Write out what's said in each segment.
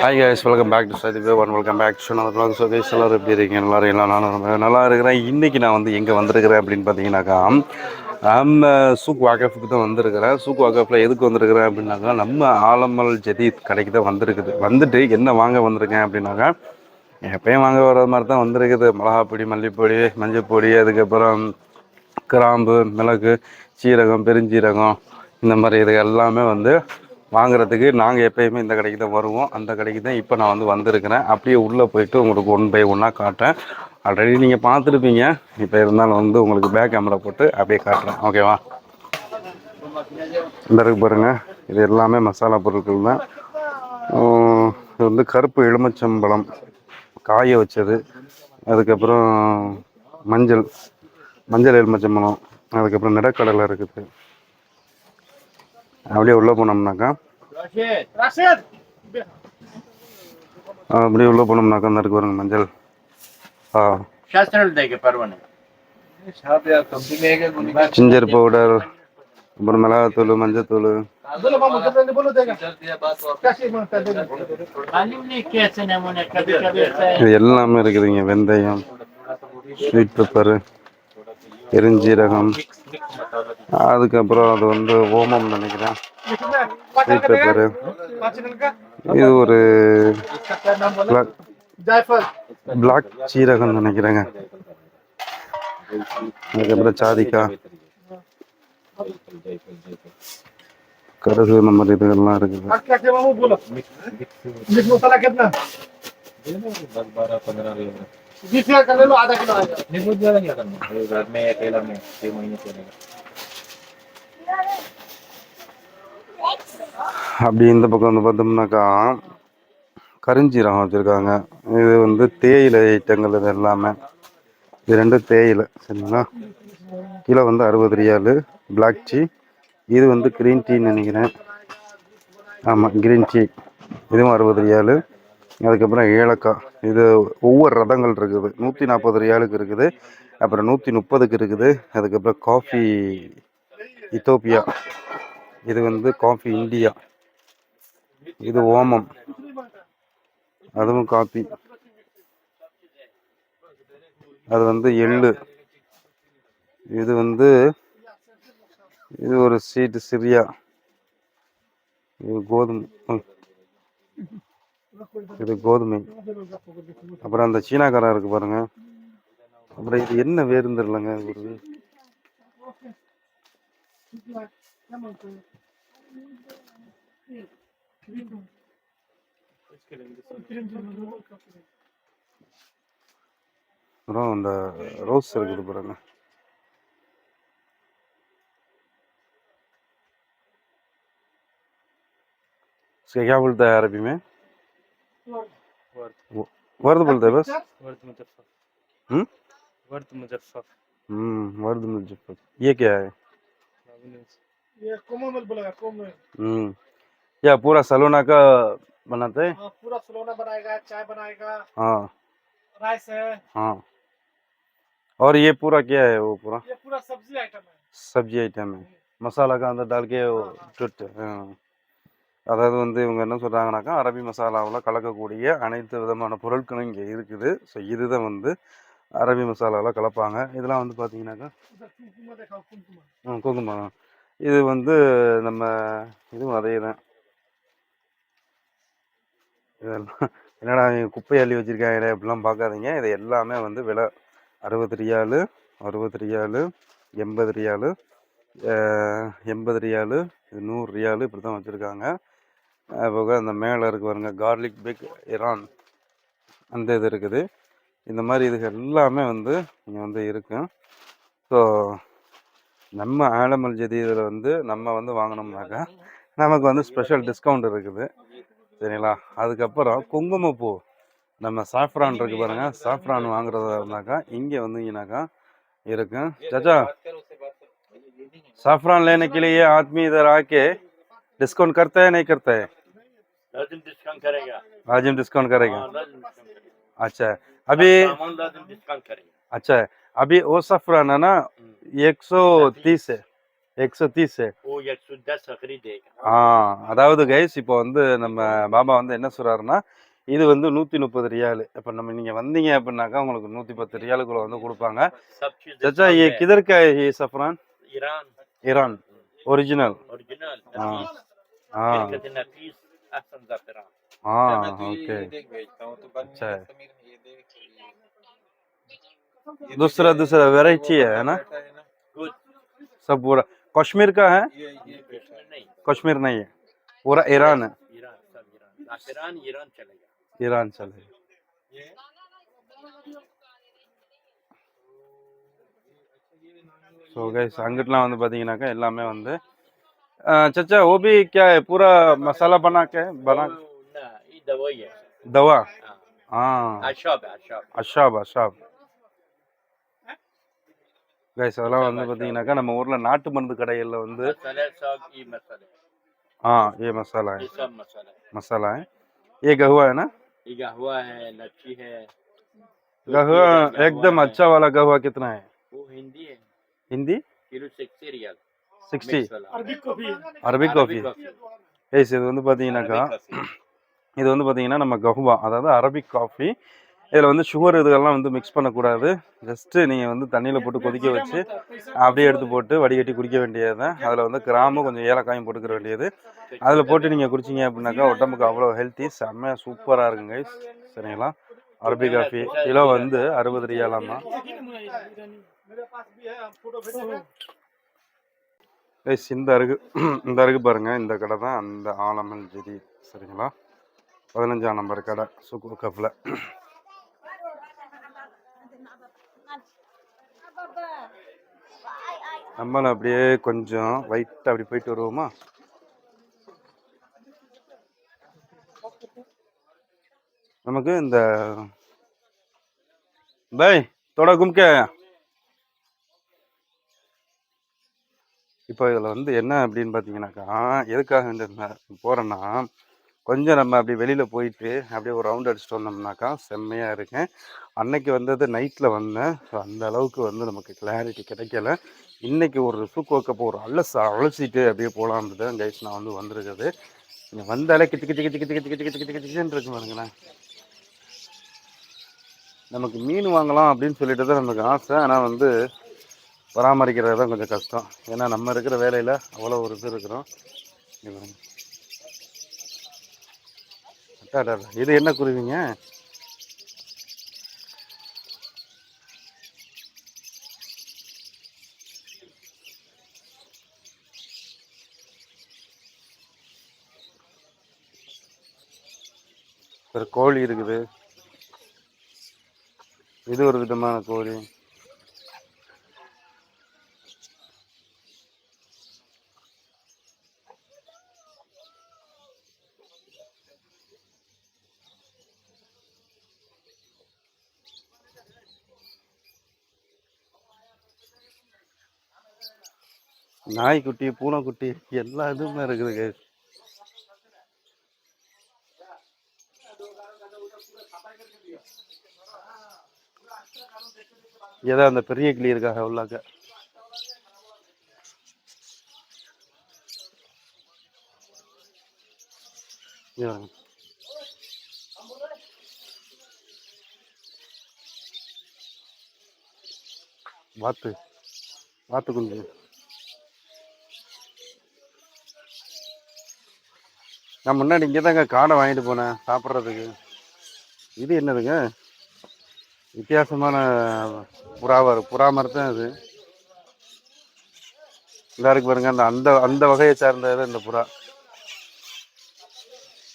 Hi guys welcome back to சதி ஒன் welcome back to அந்த பிளாக் ஸோ கைஸ் எல்லோரும் எப்படி இருக்கீங்க? எல்லாரும் எல்லாம் நானும் ரொம்ப நல்லா இருக்கிறேன். இன்றைக்கி நான் வந்து எங்கே வந்திருக்கிறேன் அப்படின்னு பார்த்தீங்கன்னாக்கா நம்ம சூக் வாக்கஃபுக்கு தான் வந்திருக்கிறேன். சூக் வாக்கஃபில் எதுக்கு வந்திருக்கிறேன் அப்படின்னாக்கா நம்ம ஆலமல் ஜதீத் கடைக்கு தான் வந்திருக்குது. வந்துட்டு என்ன வாங்க வந்திருக்கேன் அப்படின்னாக்கா எப்பயும் வாங்க வர மாதிரி தான் வந்திருக்குது. மிளகாப்பொடி மல்லிப்பொடி மஞ்சள் அதுக்கப்புறம் கிராம்பு மிளகு சீரகம் பெருஞ்சீரகம் இந்த மாதிரி இது எல்லாமே வந்து வாங்குறதுக்கு நாங்கள் எப்பயுமே இந்த கடைக்கு தான் வருவோம். அந்த கடைக்கு தான் இப்போ நான் வந்து வந்திருக்கிறேன். அப்படியே உள்ளே போயிட்டு உங்களுக்கு ஒன் பை ஒன்னாக காட்டுறேன். ஆல்ரெடி நீங்கள் பார்த்துருப்பீங்க. இப்போ இருந்தாலும் வந்து உங்களுக்கு பேக் கேமரா போட்டு அப்படியே காட்டுறேன். ஓகேவா இந்த இருக்கு பாருங்கள் இது எல்லாமே மசாலா பொருட்கள் தான். இது வந்து கருப்பு எலுமிச்சம்பழம் காய வச்சது. அதுக்கப்புறம் மஞ்சள் மஞ்சள் எலுமிச்சம்பழம். அதுக்கப்புறம் நிலக்கடலை இருக்குது. அப்படியே உள்ளே போனோம்னாக்கா. அப்படியே உள்ளே போனோம்னாக்கா அந்த இருக்கு மஞ்சள். ஆ. ஜிஞ்சர் பவுடர் அப்புறம் மிளகாத்தூள் மஞ்சத்தூள். எல்லாமே இருக்குதுங்க வெந்தயம் ஸ்வீட் பெப்பர் எரிஞ்சீரகம் அதுக்கப்புறம் அது வந்து ஓமம் நினைக்கிறேன் ஸ்வீட் பெப்பரு இது ஒரு பிளாக் பிளாக் சீரகம் நினைக்கிறேங்க அதுக்கப்புறம் சாதிக்காய் கருகு இந்த மாதிரி இதுகள்லாம் இருக்குது क्या क्या मामू बोलो मिक्स मसाला कितना बीस का कर ले लो आधा किलो आएगा அப்படி இந்த பக்கம் வந்து பார்த்தோம்னாக்கா கருஞ்சீரகம் வச்சுருக்காங்க. இது வந்து தேயிலை ஐட்டங்கள் இது எல்லாமே. இது ரெண்டும் தேயிலை சரிங்களா? கிலோ வந்து அறுபது ரியாலு பிளாக் டீ இது வந்து க்ரீன் டீன்னு நினைக்கிறேன். ஆமாம் க்ரீன் டீ இதுவும் அறுபது ரியாலு. அதுக்கப்புறம் ஏலக்காய். இது ஒவ்வொரு ரதங்கள் இருக்குது. நூற்றி நாற்பது ரியாலுக்கு இருக்குது. அப்புறம் நூற்றி முப்பதுக்கு இருக்குது. அதுக்கப்புறம் காஃபி இத்தோப்பியா. இது வந்து காஃபி இந்தியா. இது ஓமம். அதுவும் காபி அது வந்து எள்ளு. இது வந்து இது ஒரு சீட்டு சிரியா. இது கோதுமை. இது கோதுமை. அப்புறம் அந்த சீனாக்காரன் இருக்கு பாருங்க. அப்புறம் இது என்ன வேறுன்னு தெரியலங்க ஒரு அப்புறம் அந்த ரோஸ் இருக்குது பாருங்க इसका क्या बोलता है अरबी में वो- वर्द बोलता है बस वर्द मुजफ्फर हम्म वर्द मुजफ्फर हम्म वर्द मुजफ्फर ये क्या है ये कोमल बोलेगा कोमल हम्म क्या पूरा सलोना का बनाते हैं हाँ पूरा सलोना बनाएगा चाय बनाएगा हाँ राइस है हाँ और ये पूरा क्या है वो पूरा ये पूरा सब्जी आइटम है சப்ஜி ஐட்டம் மசாலா का अंदर डाल के वो टुट அதாவது வந்து இவங்க என்ன சொல்கிறாங்கனாக்கா அரபி மசாலாவில் கலக்கக்கூடிய அனைத்து விதமான பொருட்களும் இங்கே இருக்குது ஸோ இதுதான் வந்து அரபி மசாலாலாம் கலப்பாங்க. இதெல்லாம் வந்து பார்த்தீங்கன்னாக்கா ஆ குங்குமம். இது வந்து நம்ம இதுவும் அதே தான் இதெல்லாம் என்னடா குப்பை அள்ளி வச்சுருக்காங்க அப்படிலாம் பார்க்காதீங்க இது எல்லாமே வந்து விலை அறுபது ரியாலு அறுபது ரியாலு எண்பது ரியாலு எண்பது ரியாலு இது நூறு ரியாலு இப்படி தான் வச்சுருக்காங்க போக அந்த மேலே இருக்கு பாருங்க கார்லிக் பிக் இரான் அந்த இது இருக்குது. இந்த மாதிரி இது எல்லாமே வந்து இங்கே வந்து இருக்கும் ஸோ நம்ம ஆலமல் ஜதீதில் வந்து நம்ம வந்து வாங்கினோம்னாக்கா நமக்கு வந்து ஸ்பெஷல் டிஸ்கவுண்ட் இருக்குது சரிங்களா அதுக்கப்புறம் குங்குமப்பூ நம்ம சாஃப்ரான் இருக்கு பாருங்க சாஃப்ரான் வாங்குறதா இருந்தாக்கா இங்கே வந்தீங்கன்னாக்கா இருக்கும் चाचा साफरान लेने के लिए ये आदमी इधर आके डिस्काउंट करता है नहीं करता है लाजिम डिस्काउंट करेगा लाजिम डिस्काउंट करेगा हाँ, लाजिम डिस्काउंट करेगा अच्छा है अभी डिस्काउंट करेंगे। अच्छा अभी वो सफरान है ना एक सौ तीस है। எக் சோ தீஸ் ஓ எக் சோ தஸ் சக்ரி ஆ அதாவது கைஸ் இப்போ வந்து நம்ம பாபா வந்து என்ன சொல்றாருன்னா இது வந்து நூத்தி முப்பது ரியால். இப்போ நம்ம நீங்க வந்தீங்க அப்படின்னாக்கா உங்களுக்கு நூத்தி பத்து ரியாலுக்குள்ள வந்து கொடுப்பாங்க. சச்சா ஏ சஃப்ரான்? இரான். இரான். ஒரிஜினல். ஆ. ஆ. ஓகே. अच्छा दूसरा दूसरा वेराइटी है ना? सब पूरा कश्मीर का है? कश्मीर नहीं है। पूरा ईरान है। ईरान चलेगा ஸோ கைஸ் அங்கிட்டலாம் வந்து பார்த்தீங்கன்னாக்கா எல்லாமே வந்து சச்சா ஓபி கே பூரா மசாலா பனாக்கே दवा? हाँ।, हाँ। अशाब अशाब अशाब கைஸ் அதெல்லாம் வந்து பார்த்தீங்கன்னாக்கா நம்ம ஊரில் நாட்டு மருந்து கடைகளில் வந்து ஆ ஏ மசாலா மசாலா ஏ கஹுவா ஹேனா गहुआ एकदम अच्छा वाला गहुआ कितना है वो sixty sixty Arabic coffee Arabic coffee ace இது வந்து பார்த்தீங்கன்னாக்கா இது வந்து பார்த்தீங்கன்னா நம்ம கஹுவா அதாவது அரபிக் காஃபி இதில் வந்து சுகர் இதுகள்லாம் வந்து மிக்ஸ் பண்ணக்கூடாது. ஜஸ்ட்டு நீங்கள் வந்து தண்ணியில் போட்டு கொதிக்க வச்சு அப்படியே எடுத்து போட்டு வடிகட்டி குடிக்க வேண்டியது தான் அதில் வந்து கிராமம் கொஞ்சம் ஏலக்காயும் போட்டுக்கிற வேண்டியது. அதில் போட்டு நீங்கள் குடிச்சிங்க அப்படின்னாக்கா உடம்புக்கு அவ்வளோ ஹெல்த்தி செம்மையாக சூப்பராக இருக்குங்க சரிங்களா? அரபி காஃபி கிலோ வந்து அறுபது ரியாலாமா கைஸ் இந்த அருகு இந்த அருகு பாருங்கள் இந்த கடை தான் அந்த ஆலமல் ஜெதி சரிங்களா? பதினஞ்சாம் நம்பர் கடை சுக்கு கப்பில் நம்மளும் அப்படியே கொஞ்சம் லைட்டாக அப்படி போயிட்டு வருவோமா? நமக்கு இந்த பை தோட கும்கே. இப்போ இதில் வந்து என்ன அப்படின்னு பார்த்தீங்கன்னாக்கா எதுக்காக போகிறேன்னா கொஞ்சம் நம்ம அப்படி வெளியில் போயிட்டு அப்படியே ஒரு ரவுண்ட் அடிச்சுட்டு வந்தோம்னாக்கா செம்மையாக இருக்கேன். அன்னைக்கு வந்தது நைட்டில் வந்தேன். ஸோ அந்த அளவுக்கு வந்து நமக்கு கிளாரிட்டி கிடைக்கல. இன்றைக்கி ஒரு சூக்கு வைக்கப்போ ஒரு அலச அலசிட்டு அப்படியே போகலான்றது கைஸ் நான் வந்து வந்திருக்குது. நீங்கள் வந்தாலே கிச்சு கிச்சு கிச்சு கிச்சு கிச்சு கிச்சு கிச்சு கிச்சுன்னு இருக்கு பாருங்களேன். நமக்கு மீன் வாங்கலாம் அப்படின்னு சொல்லிட்டு தான் நமக்கு ஆசை. ஆனால் வந்து பராமரிக்கிறது தான் கொஞ்சம் கஷ்டம். ஏன்னா நம்ம இருக்கிற வேலையில் அவ்வளோ ஒரு இது இருக்கிறோம். இது என்ன குருவிங்க? ஒரு கோழி இருக்குது. இது ஒரு விதமான கோழி. நாய்க்குட்டி பூனைக்குட்டி எல்லா இதுவுமே இருக்குது guys. ஏதோ அந்த பெரிய கிளி இருக்காங்க உள்ளாக்க. வாத்து வாத்து குஞ்சு நான் முன்னாடி இங்கே தாங்க காடை வாங்கிட்டு போனேன் சாப்பிட்றதுக்கு. இது என்னதுங்க? வித்தியாசமான புறாவா இருக்கு புறா மரம் தான் இது இதா இருக்கு பாருங்க அந்த அந்த அந்த வகையை சார்ந்தது இந்த புறா.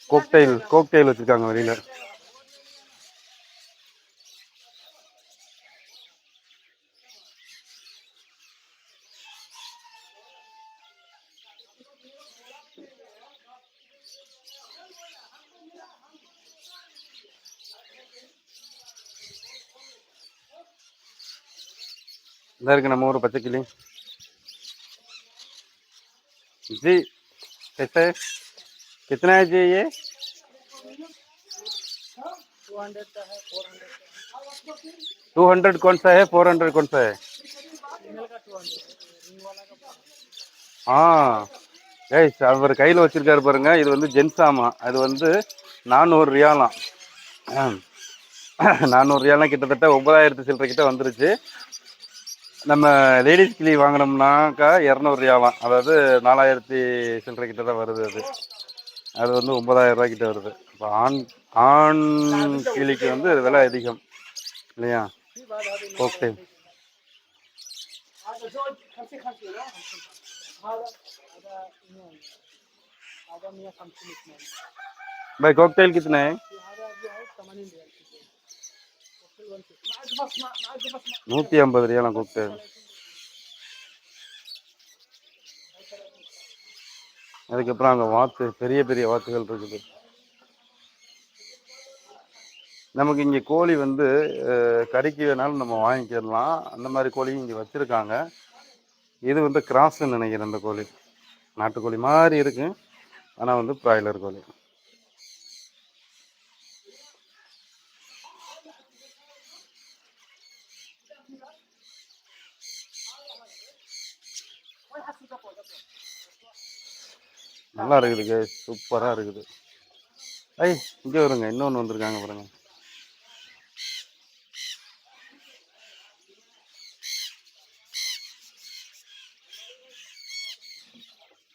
கோக்டைல் கோக்டைல் வச்சிருக்காங்க வெளியில. இதா இருக்கு நம்ம ஊர் பச்சை கிளி जी कैसे है? कितना है जी ये टू हंड्रेड कौन सा है फोर हंड्रेड कौन सा है ஆ ஏய் அவர் கையில் வச்சிருக்காரு பாருங்க இது வந்து ஜென்ஸாமா அது வந்து நானூறு ரியாலாம் நானூறு ரியாலாம் கிட்டத்தட்ட ஒன்பதாயிரத்து சில்லறை கிட்ட வந்துருச்சு நம்ம லேடிஸ் கிளி வாங்கினோம்னாக்கா இரநூறு ரியாலாம் அதாவது நாலாயிரத்தி சில்லறை கிட்ட தான் வருது அது அது வந்து ஒன்பதாயிரம் ரூபாய் கிட்ட வருது இப்போ ஆண் ஆண் கிளிக்கு வந்து அது விலை அதிகம் இல்லையா ஓகே भाई कॉकटेल कितने हैं நூற்றி ஐம்பது ரியாலாம் கூப்பிட்டு. அதுக்கப்புறம் அங்கே வாத்து பெரிய பெரிய வாத்துகள் இருக்குது. நமக்கு இங்கே கோழி வந்து கறிக்கு வேணாலும் நம்ம வாங்கிக்கிடலாம். அந்த மாதிரி கோழியும் இங்கே வச்சுருக்காங்க. இது வந்து கிராஸ்ன்னு நினைக்கிறேன் இந்த கோழி. நாட்டுக்கோழி மாதிரி இருக்கு. ஆனால் வந்து பிராய்லர் கோழி. நல்லா இருக்குதுங்க. சூப்பராக இருக்குது. ஐ இங்கே வருங்க. இன்னொன்று வந்திருக்காங்க பாருங்க.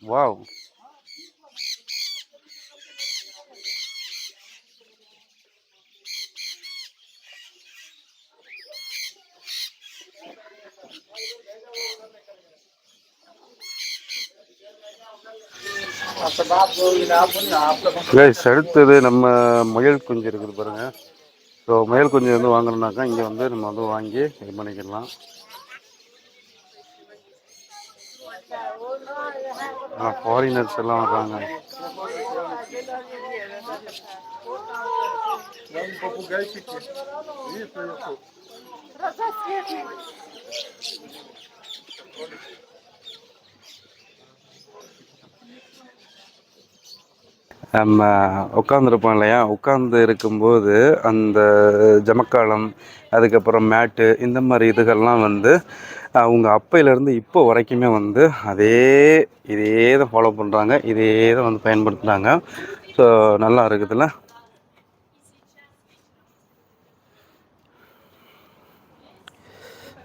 வாவ். கைஸ் அடுத்தது நம்ம முயல் குஞ்சு இருக்குது பாருங்க. ஸோ முயல் குஞ்சு வந்து வாங்கணுன்னாக்கா இங்கே வந்து நம்ம வந்து வாங்கி இது பண்ணிக்கலாம். ஃபாரினர்ஸ் எல்லாம் வர்றாங்க. நம்ம உட்காந்துருப்போம் இல்லையா? உட்காந்து இருக்கும்போது அந்த ஜமக்காலம் அதுக்கப்புறம் மேட்டு இந்த மாதிரி இதுகள்லாம் வந்து அவங்க அப்பையிலேருந்து இப்போ வரைக்குமே வந்து அதே இதே தான் ஃபாலோ பண்ணுறாங்க இதே தான் வந்து பயன்படுத்துகிறாங்க ஸோ நல்லா இருக்குதுல்ல?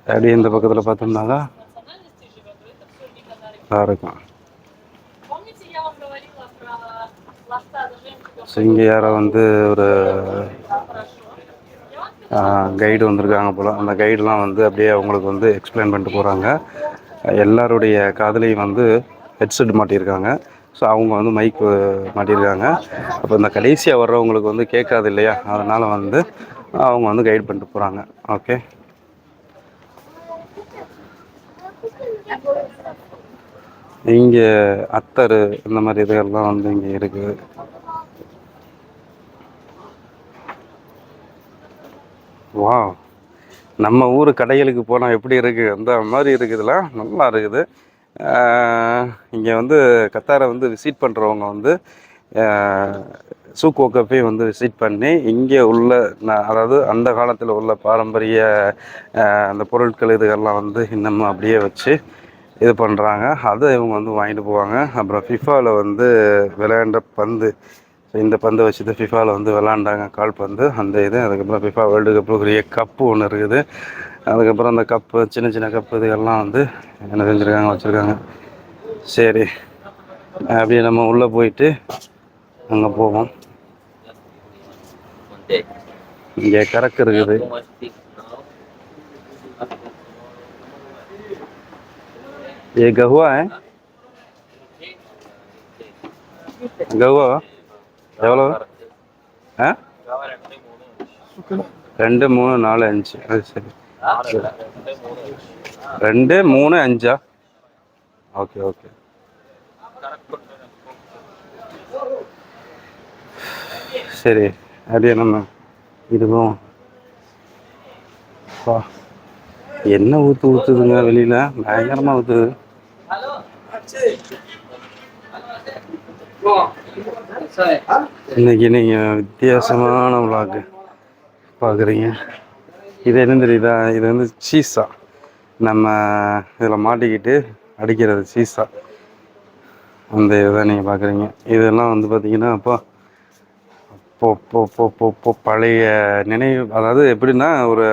அப்படியே இந்த பக்கத்தில் பார்த்தோம்னாக்கா நல்லா இருக்கும். ஸோ வந்து ஒரு கைடு வந்திருக்காங்க போல். அந்த கைடுலாம் வந்து அப்படியே அவங்களுக்கு வந்து எக்ஸ்பிளைன் பண்ணிட்டு போகிறாங்க எல்லாருடைய காதலையும் வந்து ஹெட்செட் மாட்டியிருக்காங்க. ஸோ அவங்க வந்து மைக் மாட்டியிருக்காங்க. அப்போ இந்த கடைசியாக வர்றவங்களுக்கு வந்து கேட்காது இல்லையா? அதனால் வந்து அவங்க வந்து கைட் பண்ணிட்டு போகிறாங்க ஓகே இங்கே அத்தர் இந்த மாதிரி இதுகள்லாம் வந்து இங்கே இருக்குது. வா நம்ம ஊர் கடைகளுக்கு போனால் எப்படி இருக்குது அந்த மாதிரி இருக்குதுலாம் நல்லா இருக்குது. இங்கே வந்து கத்தாரை வந்து விசிட் பண்ணுறவங்க வந்து சூக்கோக்கப்பையும் வந்து விசிட் பண்ணி இங்கே உள்ள நான் அதாவது அந்த காலத்தில் உள்ள பாரம்பரிய அந்த பொருட்கள் இதுகள்லாம் வந்து இன்னமும் அப்படியே வச்சு இது பண்ணுறாங்க அதை இவங்க வந்து வாங்கிட்டு போவாங்க. அப்புறம் ஃபிஃபாவில் வந்து விளையாண்ட பந்து இந்த பந்தை வச்சு தான் ஃபிஃபாவில் வந்து விளாண்டாங்க கால் பந்து அந்த இது அதுக்கப்புறம் ஃபிஃபா வேர்ல்டு கப்புக்குரிய கப்பு ஒன்று இருக்குது அதுக்கப்புறம் அந்த கப்பு சின்ன சின்ன கப்பு இதுகள்லாம் வந்து என்ன செஞ்சுருக்காங்க வச்சுருக்காங்க சரி அப்படியே நம்ம உள்ளே போயிட்டு அங்கே போவோம் இங்கே கறக்கு இருக்குது ये गहुआ है गहुआ எவ்வளோ ஆ? ரெண்டு மூணு. நாலு அஞ்சு. அது சரி. ரெண்டு மூணு. அஞ்சா? Okay okay. சரி அப்படியே நம்ம இதுவும். வா என்ன ஊற்று ஊற்றுதுங்க வெளியில்? பயங்கரமாக ஊற்றுது இன்னைக்கு நீங்கள் வித்தியாசமான விளாக்கு பார்க்குறீங்க இது என்ன தெரியுதா? இது வந்து சீசா. நம்ம இதில் மாட்டிக்கிட்டு அடிக்கிறது சீசா. அந்த இதுதான் நீங்கள் பார்க்குறீங்க இதெல்லாம் வந்து பார்த்தீங்கன்னா அப்போ அப்போ இப்போ இப்போ பழைய நினைவு. அதாவது எப்படின்னா ஒரு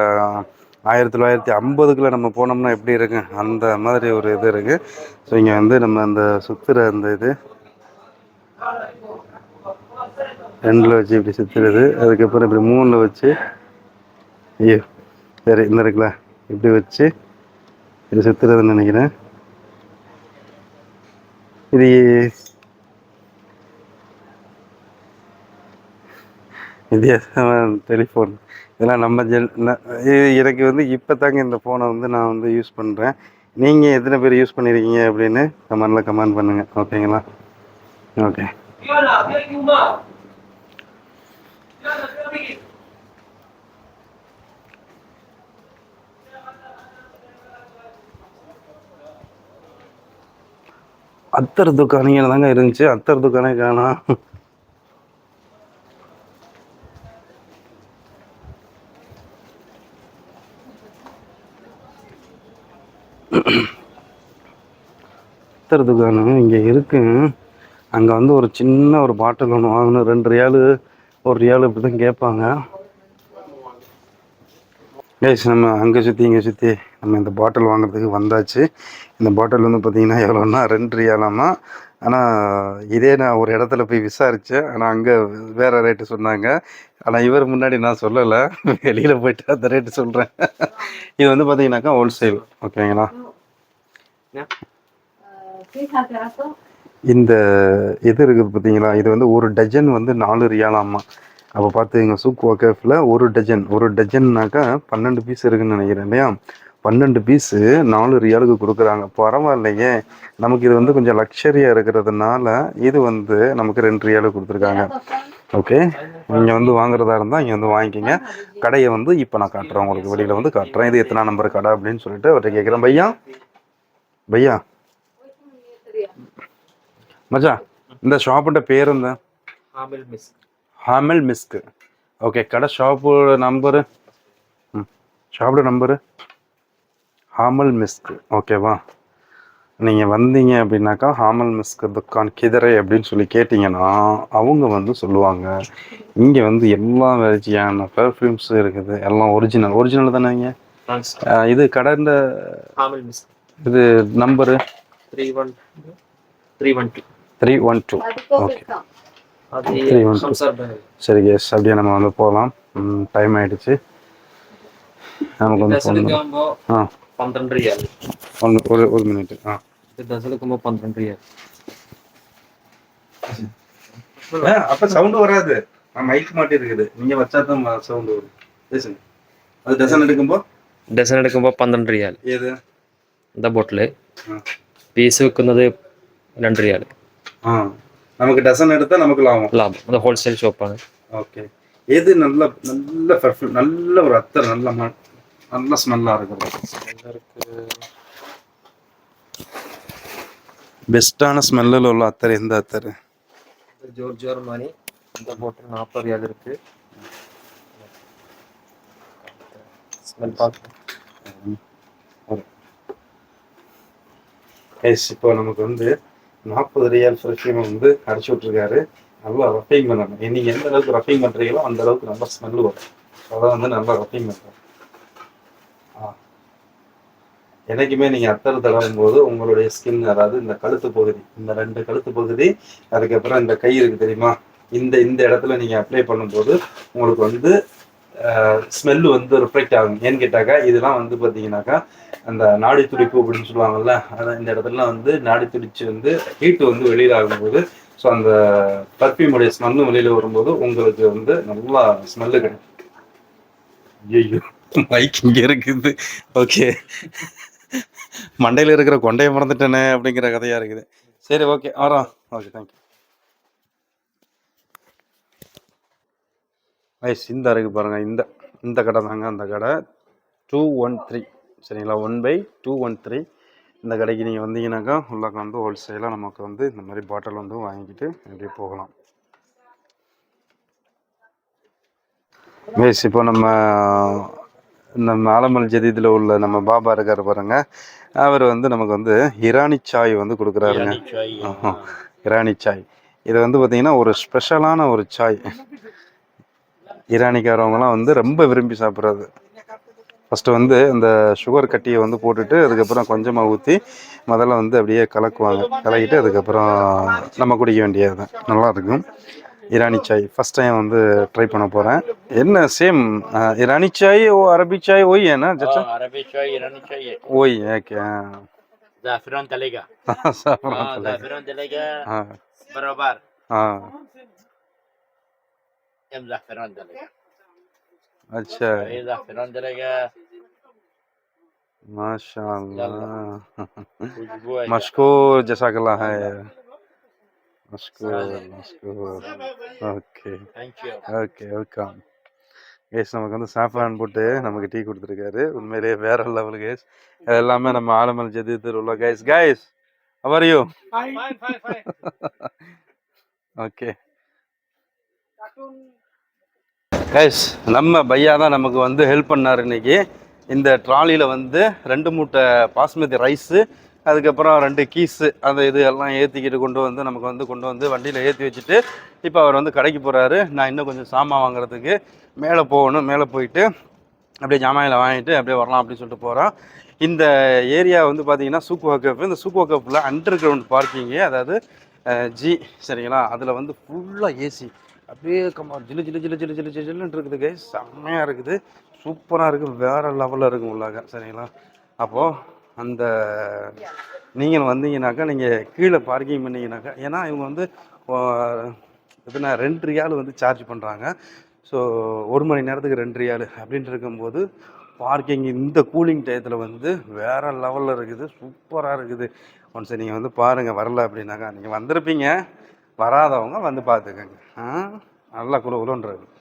ஆயிரத்தி தொள்ளாயிரத்தி ஐம்பதுக்குள்ளே நம்ம போனோம்னா எப்படி இருக்கு அந்த மாதிரி ஒரு இது இருக்குது ஸோ இங்கே வந்து நம்ம அந்த சுற்றுற அந்த இது ரெண்டில் வச்சு இப்படி சுற்றுறது அதுக்கப்புறம் இப்படி மூணில் வச்சு ஐயோ சரி இந்த இருக்குல்ல. இப்படி வச்சு இது சுற்றுறதுன்னு நினைக்கிறேன். இது வித்தியாசமான டெலிஃபோன். இதெல்லாம் நம்ம ஜென் எனக்கு வந்து இப்போ தாங்க இந்த ஃபோனை வந்து நான் வந்து யூஸ் பண்ணுறேன் நீங்கள் எத்தனை பேர் யூஸ் பண்ணியிருக்கீங்க அப்படின்னு கமெண்டில் கமெண்ட் பண்ணுங்கள் ஓகேங்களா? ஓகே. அத்தர் துக்கானிங்க தாங்க இருந்துச்சு. அத்தர் துக்கானே காணா. அத்தர் துக்கானு இங்கே இருக்கு. அங்கே வந்து ஒரு சின்ன ஒரு பாட்டில் ஒன்று வாங்கணும். ரெண்டு ரியாலு ஒரு ஏழு இப்படி தான் கேட்பாங்க. கைஸ் நம்ம அங்கே சுற்றி இங்கே சுற்றி நம்ம இந்த பாட்டில் வாங்குறதுக்கு வந்தாச்சு. இந்த பாட்டில் வந்து பார்த்தீங்கன்னா எவ்வளோன்னா ரெண்டு ரியாலாமா? ஆனால் இதே நான் ஒரு இடத்துல போய் விசாரித்தேன் ஆனால் அங்கே வேறு ரேட்டு சொன்னாங்க. ஆனால் இவர் முன்னாடி நான் சொல்லலை. வெளியில் போயிட்டு அந்த ரேட்டு சொல்கிறேன் இது வந்து பார்த்தீங்கன்னாக்கா ஹோல்சேல் ஓகேங்களா இந்த இது இருக்குது பார்த்தீங்களா? இது வந்து ஒரு டஜன் வந்து நாலு ரியாலாமா அப்போ பார்த்துங்க சூக் ஒகேஃபில் ஒரு டஜன். ஒரு டஜன்னாக்கா பன்னெண்டு பீஸ் இருக்குன்னு நினைக்கிறேன் இல்லையா? பன்னெண்டு பீஸு நாலு ரியாலுக்கு கொடுக்குறாங்க. பரவாயில்லையே. நமக்கு இது வந்து கொஞ்சம் லக்ஸரியாக இருக்கிறதுனால இது வந்து நமக்கு ரெண்டு ரியாலுக்கு கொடுத்துருக்காங்க. ஓகே நீங்கள் வந்து வாங்குறதா இருந்தால் இங்கே வந்து வாங்கிக்கோங்க. கடையை வந்து இப்போ நான் காட்டுறேன். உங்களுக்கு வெளியில் வந்து காட்டுறேன். இது எத்தனை நம்பர் கடை அப்படின்னு சொல்லிட்டு அவர்கிட்ட கேட்குறேன் பையா? பையா? മച്ചാ இந்த ഷോപ്പിന്റെ പേരെന്താ ഹാമൽ മിസ്ക് ഹാമൽ മിസ്ക് ഓക്കെ കട ഷോപ്പ് നമ്പർ ஷாப்போட நம்பரு? ஹாமல் மிஸ்க். ஓகேவா நீங்கள் வந்தீங்க அப்படின்னாக்கா ஹாமல் மிஸ்க் துக்கான் கிதரை அப்படின்னு சொல்லி கேட்டிங்கன்னா அவங்க வந்து சொல்லுவாங்க. இங்கே வந்து எல்லா வெரைட்டியான பெர்ஃப்யூம்ஸும் இருக்குது. எல்லாம் ஒரிஜினல் ஒரிஜினல் தானேங்க இது கடை கடந்த இது number? Three one three one two three one two okay three one two சரி எஸ் அப்படியே நம்ம வந்து போகலாம் டைம் ஆயிடுச்சு. நமக்கு வந்து ஆ. பன்னிரெண்டு ரியால். ஒரு ஒரு மினிட் ஆ. தசலுக்கும்போ பன்னிரெண்டு ரியால். அப்ப சவுண்ட் வராது. மைக் மாட்டி இருக்குது. நீங்க வச்சா தான் சவுண்ட் வரும். பேசுங்க. அது டசன் எடுக்கும்போ? ഡസൺ എടുക്കുമ്പോൾ പന്ത്രണ്ട് റിയാൽ ഏത് എന്താ ബോട്ടിൽ പീസ് വെക്കുന്നത് രണ്ട് റിയാൽ நமக்கு டசன் எடுத்தா நமக்கு லாபம். லாபம். அந்த ஹோல்சேல் ஷோப்பாங்க ஓகே. எது நல்ல நல்ல பெர்ஃப்யூம் நல்ல ஒரு அத்தர் நல்ல நல்ல ஸ்மெல்லாக இருக்குது பெஸ்ட்டான ஸ்மெல்லில் உள்ள அத்தர் எந்த அத்தர் ஜோர் ஜோர் மாதிரி இந்த போட்டு நாற்பது ஏழு இருக்குது ஸ்மெல் பார்க்க இப்போ நமக்கு வந்து நாற்பது ரியால் பெர்ஃப்யூம் வந்து அடிச்சு விட்ருக்காரு நல்லா ரஃபிங் பண்ணணும் நீங்கள் எந்த அளவுக்கு ரஃபிங் பண்ணுறீங்களோ அந்த அளவுக்கு நல்லா ஸ்மெல் வரும். அதான் வந்து நல்லா ரஃபிங் பண்ணுறோம் ஆ. நீங்கள் அத்தர் தடவும் போது உங்களுடைய ஸ்கின் அதாவது இந்த கழுத்து பகுதி இந்த ரெண்டு கழுத்து பகுதி அதுக்கப்புறம் இந்த கை இருக்குது தெரியுமா? இந்த இந்த இடத்துல நீங்கள் அப்ளை பண்ணும்போது உங்களுக்கு வந்து ஸ்மெல்லு வந்து ரிஃப்ளெக்ட் ஆகும். ஏன்னு கேட்டாக்கா இதெல்லாம் வந்து பார்த்தீங்கன்னாக்கா அந்த நாடி துடிப்பு அப்படின்னு சொல்லுவாங்கல்ல அதான் இந்த இடத்துலலாம் வந்து நாடி துடிச்சு வந்து ஹீட்டு வந்து வெளியில் ஆகும்போது ஸோ அந்த பர்ஃப்யூமுடைய ஸ்மெல்லும் வெளியில் வரும்போது உங்களுக்கு வந்து நல்லா ஸ்மெல்லு கிடைக்கும். ஐயோ மைக் இங்கே இருக்குது. ஓகே மண்டையில் இருக்கிற கொண்டையை மறந்துட்டேனே அப்படிங்கிற கதையாக இருக்குது. சரி ஓகே ஆறாம் ஓகே தேங்க்யூ ஐஸ் இந்த இருக்குது பாருங்கள் இந்த இந்த கடை தாங்க அந்த கடை. டூ ஒன் த்ரீ சரிங்களா? One by two one three இந்த கடைக்கு நீங்கள் வந்தீங்கன்னாக்கா உள்ளாக்க வந்து ஹோல்சேலாக நமக்கு வந்து இந்த மாதிரி பாட்டில் வந்து வாங்கிக்கிட்டு இப்படி போகலாம். பேஸ் இப்போ நம்ம நம்ம ஆலமல் ஜதீதில் உள்ள நம்ம பாபா இருக்கார் பாருங்க. அவர் வந்து நமக்கு வந்து இராணி சாய் வந்து கொடுக்குறாருங்க. இராணி சாய். இது வந்து பார்த்திங்கன்னா ஒரு ஸ்பெஷலான ஒரு சாய். ஈரானிக்காரவங்களாம் வந்து ரொம்ப விரும்பி சாப்பிட்றது. ஃபஸ்ட்டு வந்து இந்த சுகர் கட்டியை வந்து போட்டுட்டு அதுக்கப்புறம் கொஞ்சமாக ஊற்றி முதல்ல வந்து அப்படியே கலக்குவாங்க. கலக்கிட்டு அதுக்கப்புறம் நம்ம குடிக்க வேண்டியது நல்லாயிருக்கும் இராணி சாய் ஃபஸ்ட் டைம் வந்து ட்ரை பண்ண போகிறேன் என்ன சேம் இராணி சாய் ஓ அரபி சாய் ஓய் ஏன்னா ஜச்சா அரபி சாய் இரானி சாய் ஓய் ஓகே زعفران تلقى زعفران تلقى زعفران تلقى برابر चलेगा। जाफरान डलेगा हाँ बराबर हाँ हम जाफरान डलेगा अच्छा ये जाफरान डलेगा माशाल्लाह खुशबू है मशकूर जसाकल्ला है मशकूर मशकूर okay thank you okay welcome case நமக்கு வந்து சாஃப்ரான் போட்டு நமக்கு டீ கொடுத்துருக்காரு உண்மையிலேயே வேற லெவல் கேஸ் அது எல்லாமே நம்ம ஆலமல் ஜதீத்தில் உள்ள guys guys our you Fine, fine, fine. Okay guys நம்ம பையா தான் நமக்கு வந்து ஹெல்ப் பண்ணார் இன்னைக்கு. இந்த ட்ராலியில் வந்து ரெண்டு மூட்டை பாஸ்மதி ரைஸு அதுக்கப்புறம் ரெண்டு கீஸு அந்த இது எல்லாம் ஏற்றிக்கிட்டு கொண்டு வந்து நமக்கு வந்து கொண்டு வந்து வண்டியில் ஏற்றி வச்சுட்டு இப்போ அவர் வந்து கடைக்கு போகிறாரு நான் இன்னும் கொஞ்சம் சாமான் வாங்குறதுக்கு மேலே போகணும் மேலே போயிட்டு அப்படியே ஜாமாயில் வாங்கிட்டு அப்படியே வரலாம் அப்படின்னு சொல்லிட்டு போகிறோம் இந்த ஏரியா வந்து பார்த்தீங்கன்னா சூக்கு வக்கப் இந்த சூக்கு வக்கப்பில் அண்டர் கிரவுண்ட் பார்க்கிங்கு அதாவது ஜி சரிங்களா? அதில் வந்து ஃபுல்லாக ஏசி அப்படியே கம்மா ஜிலு ஜிலு ஜிலு ஜிலு ஜிலு ஜிலு ஜிலுன்னு இருக்குது கை செம்மையாக இருக்குது. சூப்பராக இருக்குது. வேறு லெவலில் இருக்கும் உள்ளாக சரிங்களா? அப்போது அந்த நீங்கள் வந்தீங்கனாக்கா நீங்கள் கீழே பார்க்கிங் பண்ணீங்கன்னாக்கா ஏன்னா இவங்க வந்து எதுனா ரெண்டு ரியால் வந்து சார்ஜ் பண்ணுறாங்க ஸோ ஒரு மணி நேரத்துக்கு ரெண்டு ரியால் அப்படின்ட்டு இருக்கும்போது பார்க்கிங் இந்த கூலிங் டயத்தில் வந்து வேறு லெவலில் இருக்குது. சூப்பராக இருக்குது. ஒன்ஸ் நீங்கள் வந்து பாருங்கள் வரல அப்படின்னாக்கா நீங்கள் வந்திருப்பீங்க. வராதவங்க வந்து பார்த்துக்கோங்க. ஆ? நல்லா குழு குழுன்றது